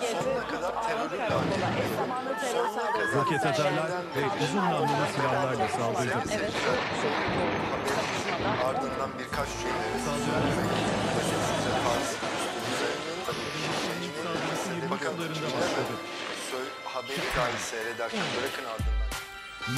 sonuna kadar terörün Roket atarlar ve uzun namlulu silahlarla saldırdı. Evet. Ardından birkaç başladı. söyle, haberi dahi seyrederken bırakın ardından.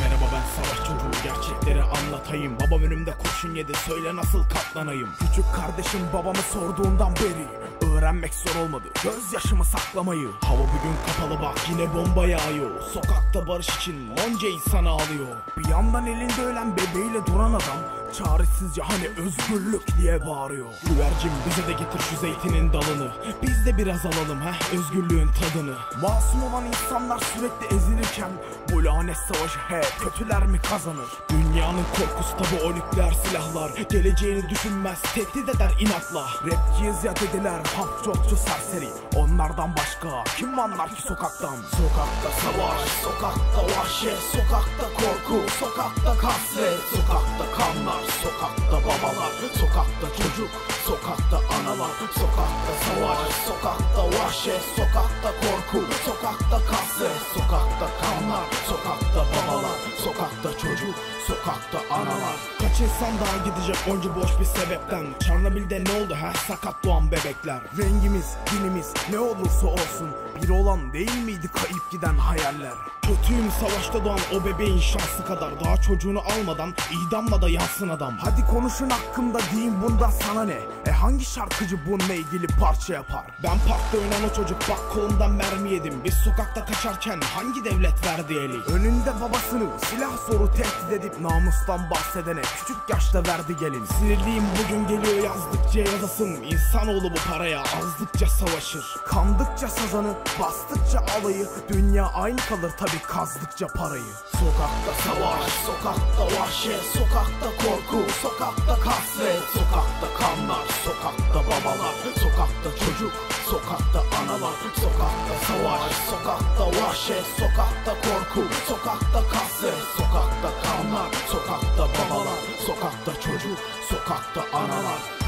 Merhaba ben savaş çocuğu gerçekleri anlatayım. Babam önümde kurşun yedi söyle nasıl katlanayım? Küçük kardeşim babamı sorduğundan beri Öğrenmek zor olmadı. Gözyaşımı saklamayı. Hava bugün kapalı bak yine bomba yağıyor. Sokakta barış için onca insan ağlıyor Bir yandan elinde ölen bebeğiyle duran adam Çaresizce hani özgürlük diye bağırıyor. Güvercin bize de getir şu zeytinin dalını. Biz de biraz alalım ha özgürlüğün tadını. Masum olan insanlar sürekli ezilirken Bu lanet savaşı he kötüler mi kazanır? Dünyanın korkusu tabi o nükleer silahlar. Geleceğini düşünmez tehdit eder inatla Rapçiyiz ya dediler halk çokçu serseri. Onlardan başka kim anlar ki sokaktan? Sokakta savaş, sokakta vahşet Sokakta korku, sokakta kasvet Sokakta kanlar, sokakta babalar Sokakta çocuk, sokakta analar Sokakta savaş, sokakta vahşet Sokakta korku, sokakta kasvet Sokakta kanlar, sokakta babalar Sokakta çocuk, sokakta analar. Kaç insan daha gidecek onca boş bir sebepten? Çarnobil'de ne oldu ha sakat doğan bebekler? Rengimiz, dinimiz ne olursa olsun Bir olan değil miydi kayıp giden hayaller? Kötüyüm savaşta doğan o bebeğin şansı kadar. Daha çocuğunu almadan idamla da yansın adam. Hadi konuşun hakkımda deyin bundan sana ne? E hangi şarkıcı bununla ilgili parça yapar? Ben parkta oynayan o çocuk bak kolumdan mermi yedim. Biz sokakta kaçarken hangi devlet verdi eli? Önünde babasını silah soru tehdit edip Namustan bahsedene küçük yaşta verdi gelin. Sinirliyim bugün geliyor yazdıkça yazasım İnsanoğlu bu paraya azdıkça savaşır. Kandıkça sazanı bastıkça alayı Dünya aynı kalır tabi kazdıkça parayı. Sokakta savaş, sokakta vahşet Sokakta korku, sokakta kasvet Sokakta kanlar, sokakta babalar Sokakta çocuk, sokakta analar Sokakta savaş, sokakta vahşet Sokakta korku, sokakta kasvet Sokakta kanlar, sokakta babalar Sokakta çocuk, sokakta analar